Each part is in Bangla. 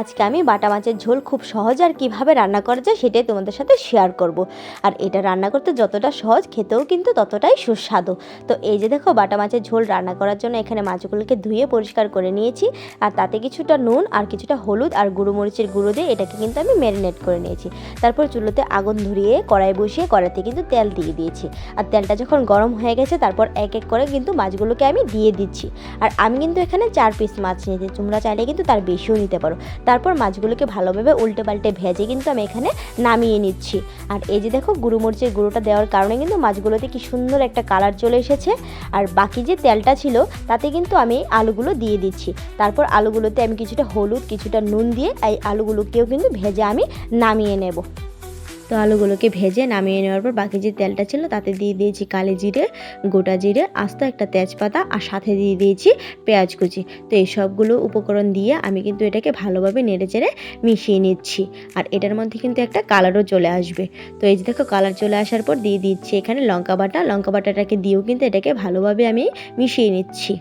আজকে আমি বাটা মাছের ঝোল খুব সহজ আর কীভাবে রান্না করা যায় সেটাই তোমাদের সাথে শেয়ার করব। আর এটা রান্না করতে যতটা সহজ, খেতেও কিন্তু ততটাই সুস্বাদু। তো এই যে দেখো, বাটা মাছের ঝোল রান্না করার জন্য এখানে মাছগুলোকে ধুয়ে পরিষ্কার করে নিয়েছি। আর তাতে কিছুটা নুন আর কিছুটা হলুদ আর গুঁড়ো মরিচের গুঁড়ো দিয়ে এটাকে কিন্তু আমি ম্যারিনেট করে নিয়েছি। তারপর চুলোতে আগুন ধরিয়ে কড়াই বসিয়ে কড়াইতে কিন্তু তেল দিয়ে দিয়েছি। আর তেলটা যখন গরম হয়ে গেছে, তারপর এক এক করে কিন্তু মাছগুলোকে আমি দিয়ে দিচ্ছি। আর আমি কিন্তু এখানে চার পিস মাছ নিয়েছি, তোমরা চাইলে কিন্তু তার বেশিও নিতে পারো। তারপর মাছগুলোকে ভালোভাবে উল্টে পাল্টে ভেজে কিন্তু আমি এখানে নামিয়ে নিচ্ছি। আর এই যে দেখো গুঁড়ো মরিচের গুঁড়োটা দেওয়ার কারণে কিন্তু মাছগুলোতে কি সুন্দর একটা কালার চলে এসেছে। আর বাকি যে তেলটা ছিল, তাতে কিন্তু আমি আলুগুলো দিয়ে দিচ্ছি। তারপর আলুগুলোতে আমি কিছুটা হলুদ, কিছুটা নুন দিয়ে এই আলুগুলোকেও কিন্তু ভেজে আমি নামিয়ে নেব। তো আলুগুলোকে ভেজে নামিয়ে নেওয়ার পর বাকি যে তেলটা ছিল তাতে দিয়ে দিয়েছি কালি জিরে, গোটা জিরে, আস্ত একটা তেজপাতা আর সাথে দিয়ে দিয়েছি পেঁয়াজ কুচি। তো এই সবগুলো উপকরণ দিয়ে আমি কিন্তু এটাকে ভালোভাবে নেড়ে চেড়ে মিশিয়ে নিচ্ছি। আর এটার মধ্যে কিন্তু একটা কালারও চলে আসবে। তো এই যে দেখো কালার চলে আসার পর দিয়ে দিচ্ছি এখানে লঙ্কা বাটা। লঙ্কা বাটাটাকে দিয়েও কিন্তু এটাকে ভালোভাবে আমি মিশিয়ে নিচ্ছি।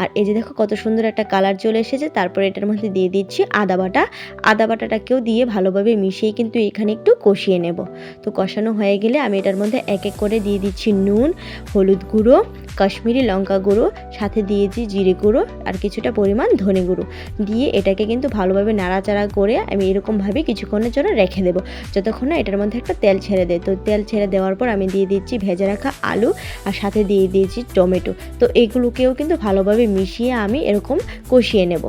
আর এই যে দেখো কত সুন্দর একটা কালার চলে এসেছে, তারপরে এটার মধ্যে দিয়ে দিচ্ছি আদা বাটা। আদা বাটাটাকেও দিয়ে ভালোভাবে মিশিয়ে কিন্তু এখানে একটু কষিয়ে নেব। তো কষানো হয়ে গেলে আমি এটার মধ্যে এক এক করে দিয়ে দিচ্ছি নুন, হলুদ গুঁড়ো, কাশ্মীরি লঙ্কা গুঁড়ো সাথে দিয়েছি জিরে গুঁড়ো আর কিছুটা পরিমাণ ধনে গুঁড়ো। দিয়ে এটাকে কিন্তু ভালোভাবে নাড়াচাড়া করে আমি এরকমভাবে কিছুক্ষণের জন্য রেখে দেবো। যতক্ষণ না এটার মধ্যে একটা তেল ছেড়ে দেয়। তো তেল ছেড়ে দেওয়ার পর আমি দিয়ে দিচ্ছি ভেজে রাখা আলু আর সাথে দিয়ে দিয়েছি টমেটো। তো এগুলোকেও কিন্তু ভালোভাবে মিশিয়ে আমি এরকম কষিয়ে নেব।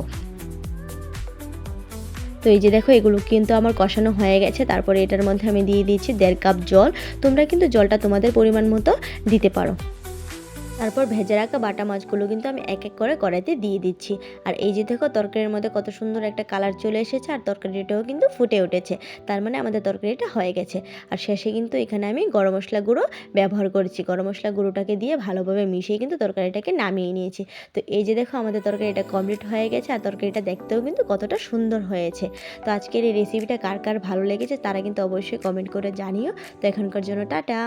তো এই যে দেখো, এগুলো কিন্তু আমার কষানো হয়ে গেছে। তারপরে এটার মধ্যে আমি দিয়ে দিয়েছি দেড় কাপ জল। তোমরা কিন্তু জলটা তোমাদের পরিমাণ মতো দিতে পারো। তারপর ভেজে রাখা বাটা মাছগুলো কিন্তু আমি এক এক করে কড়াইতে দিয়ে দিচ্ছি। আর এই যে দেখো তরকারির মধ্যে কত সুন্দর একটা কালার চলে এসেছে, আর তরকারিটাও কিন্তু ফুটে উঠেছে। তার মানে আমাদের তরকারিটা হয়ে গেছে। আর শেষে কিন্তু এখানে আমি গরম মশলা গুঁড়ো ব্যবহার করেছি। গরম মশলা গুঁড়োটাকে দিয়ে ভালোভাবে মিশিয়ে কিন্তু তরকারিটাকে নামিয়ে নিয়েছি। তো এই যে দেখো আমাদের তরকারিটা কমপ্লিট হয়ে গেছে, আর তরকারিটা দেখতেও কিন্তু কতটা সুন্দর হয়েছে। তো আজকের এই রেসিপিটা কার কার ভালো লেগেছে তারা কিন্তু অবশ্যই কমেন্ট করে জানিও। তো এখনকার জন্য টাটা।